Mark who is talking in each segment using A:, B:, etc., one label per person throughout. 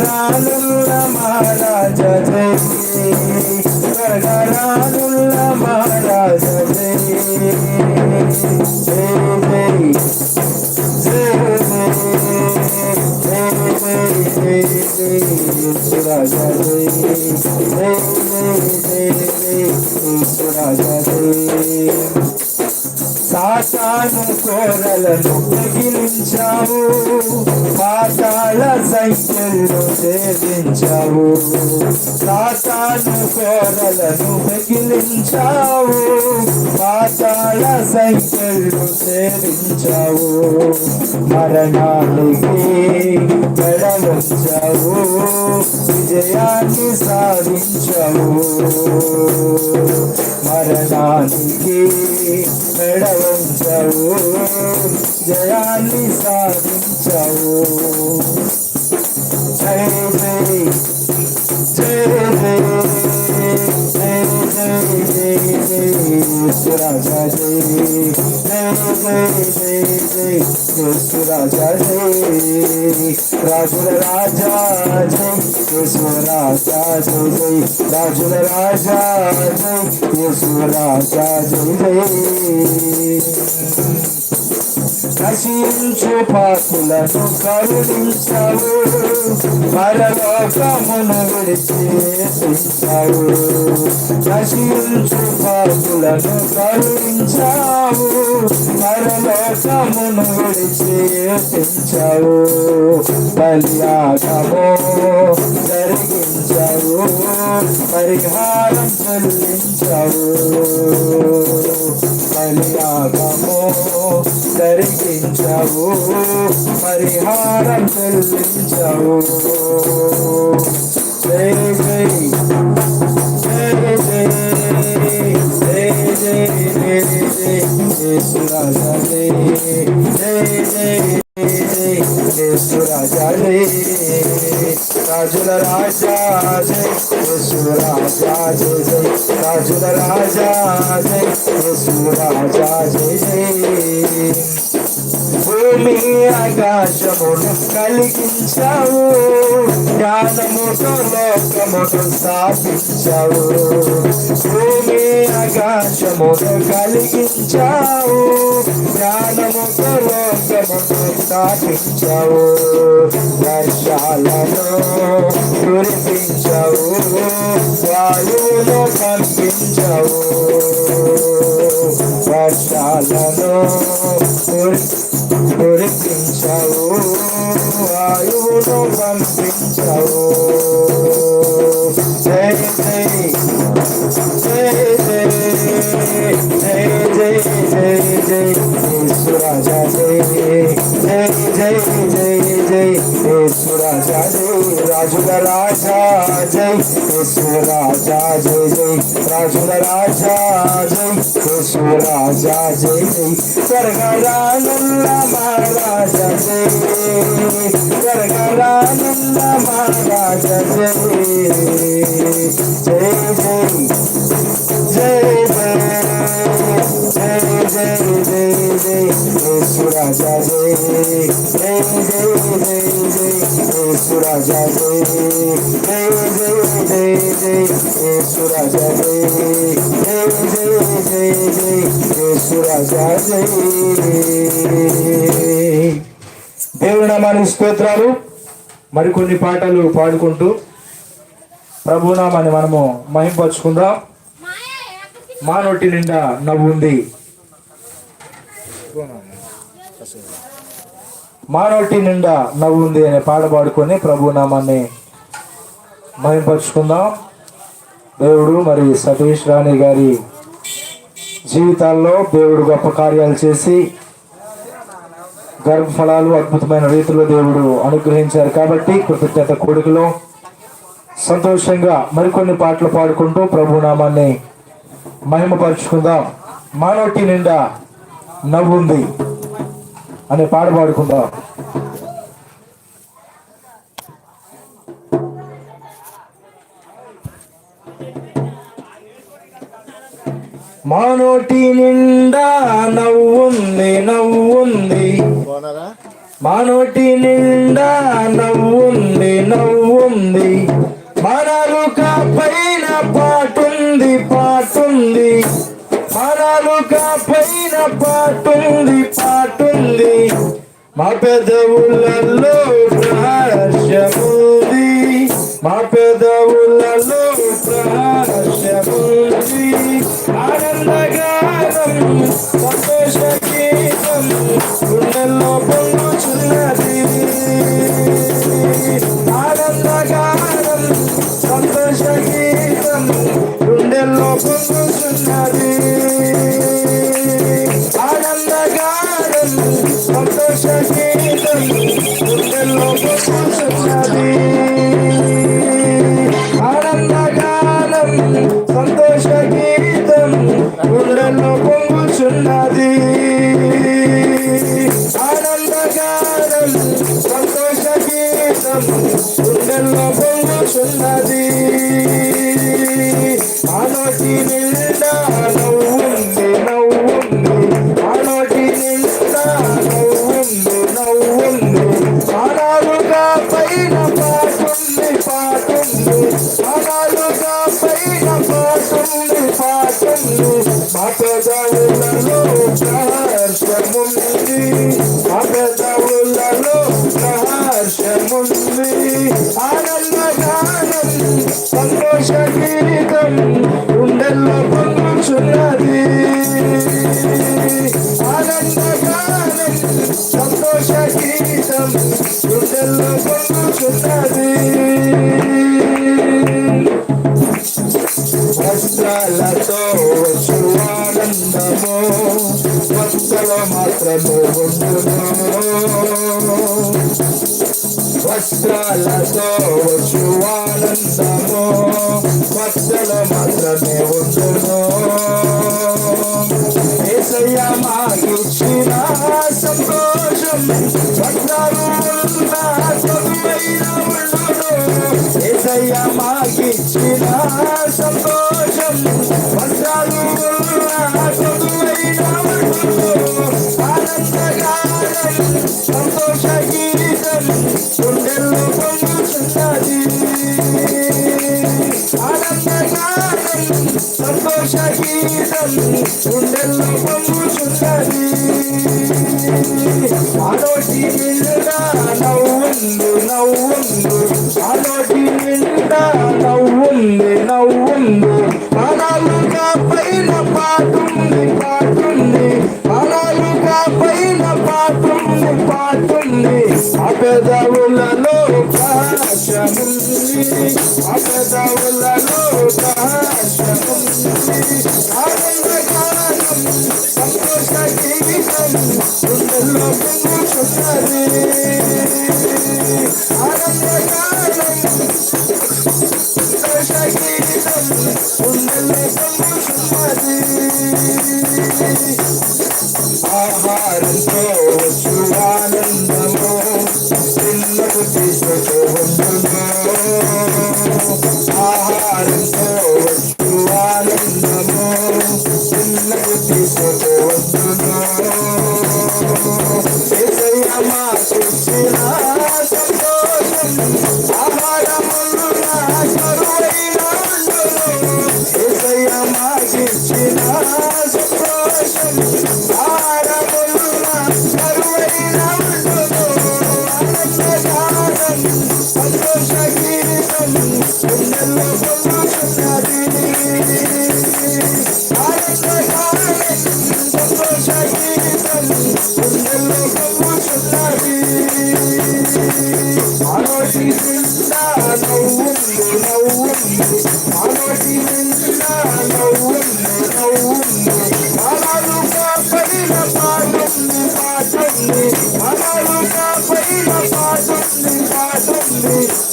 A: గణరానుల్ల మహారాజ జయ గణరానుల్ల మహారాజ జయ జయ జయ జయ జయ జయ జయ సాతాను కోరలను తగిలించావు పాతాళ సంఖ్యలు సేవించావు. సాతాను కోరలను మిగిలించావు పాతాళ సంఖ్యలు సేవించావు. మరణానికి మెడవంచావు విజయాన్ని సాధించావు. మరణానికి మెడవంచావు జయాన్ని సాధించావు జై జై జై జై జై జై జై జై సురాజా జై జై कृष्ण राजा जय राजुल राजा जय कृष्ण राजा जय जय राजुल राजा जय कृष्ण राजा जय जय నశించు పాకులను కరుణించావు. పరలోకమును విడిచేసించావు నశించు పాకులను కరుణించావు. పరలోకమును విడిచేసించావు బలియాగమో జరిగించావు. పరిహారం చెల్లించావు. బలియాగము జరిగించావు పరిహారం చెల్లించావు జై జై జై జై జై జై జై జై యేసురాజా జై జై జై జై యేసురాజా राजूल राजा जय येशू राजा जय जय राजूल राजा जय येशू राजा जय जय భూమి ఆకాశమును కలిగించావు. జ్ఞానముతో లోకమును స్థాపించావు. భూమి ఆకాశమును కలిగించావు. జ్ఞానముతో లోకమును స్థాపించావు. వర్షాలను కురిపించావు. వాయువును పంపించావు. వర్షాలను కురి వాయువును పంపించవు कृष्ण राजा जय जय राजुल राजा जय कृष्ण राजा जय जय सरगरानंद महाराजा जय। सरगरानंद महाराजा जय। जय जय जय जय जय जय कृष्ण राजा जय। जय जय जय जय యేసు రాజా జయ స్తోత్రాలు. మరికొన్ని పాటలు పాడుకుంటూ ప్రభునామాన్ని మనము మహింపరుచుకుందాం. మా నోటి నిండా నవ్వు ఉంది. మా నిండా నవ్వు ఉంది అనే పాట పాడుకొని ప్రభు నామాన్ని మహింపరుచుకుందాం. దేవుడు మరి సతీష్ రాణి గారి జీవితాల్లో దేవుడు గొప్ప కార్యాలు చేసి గర్భఫలాలు అద్భుతమైన రీతిలో దేవుడు అనుగ్రహించారు కాబట్టి కృతజ్ఞత కొడుకులో సంతోషంగా మరికొన్ని పాటలు పాడుకుంటూ ప్రభు నామాన్ని మహిమపరుచుకుందాం. మానవటి నిండా నవ్వుంది. అనే పాట పాడుకుందాం. మానోటి నిండా నవ్వుంది నవ్వుంది. మానోటి నిండా నవ్వుంది నవ్వుంది. మనరుక పైన పాటుంది పాటుంది కాలుగా పైన పాటుంది పాటుంది. మా పెదవులలో ప్రహర్షముంది. మా పెదవులలో ప్రహర్షముంది. ఆనందగానం సంతోష గీతం గుండెల్లో పొంగ ఆనందం గుండెల్లో పొంగుచున్నది. ఆనందగానం సంతోష గీతం గుండెల్లో పొంగుచున్నది. ఆలోచి నిండా That's all I know you ఆలోటి వెళ్ళుగా నవ్వుంది నవ్వుంది ఆలోటి వెళ్ళుగా నవ్వుంది నవ్వుంది అనాలుగా పైన పాటుంది పాటుంది అనాలుగా పైన పాటుంది పాటుంది అపెదవులలో కాశముంది అపెదవులలో కాశముంది heart is close to Ireland.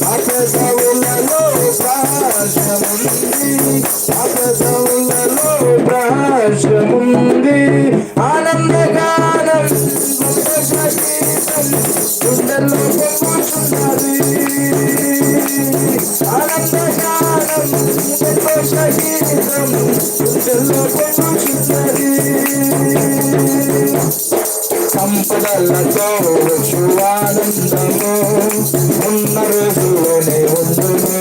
A: అపదవులలో ప్రాశముంది అపదవులలో ప్రాశముంది ఆనందగానం గుండెల్లో పొంగుతున్నది ఆనందగానం సంపదలతో వచ్చు ఉందము ఉన్న రోజుల్లోనే ఉందము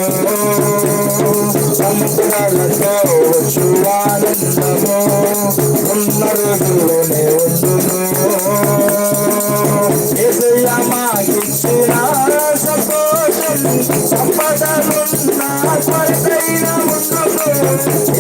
A: సముద్రాలతో వచ్చు ఆనందము ఉన్న రోజుల్లోనే ఉందము మాకిచ్చిన సంతోషం సంపదలున్న కొరకైన ఉండదు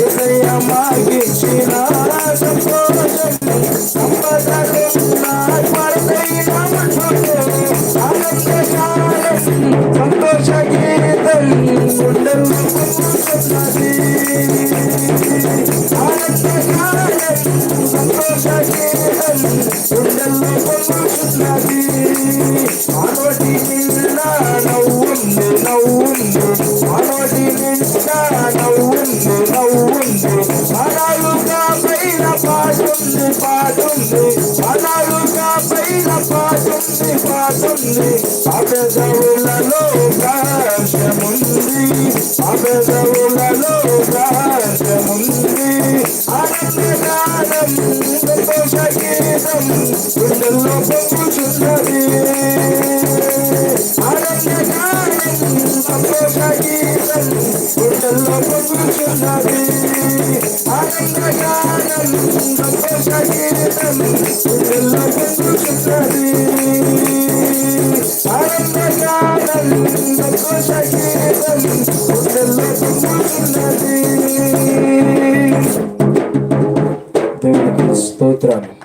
A: పాటుంది అబెదవులలో కాశముంది అబెదవులలో కాశముంది ఆనందగానం సంతోష గీతం గుండెల్లో పొంగుతున్నది గుట్టల్లో పొందుతున్నది ఆనందగానం గీతం గుట్టల్లో పొందుతున్నది ఆనందగానం స్తోత్రాలు.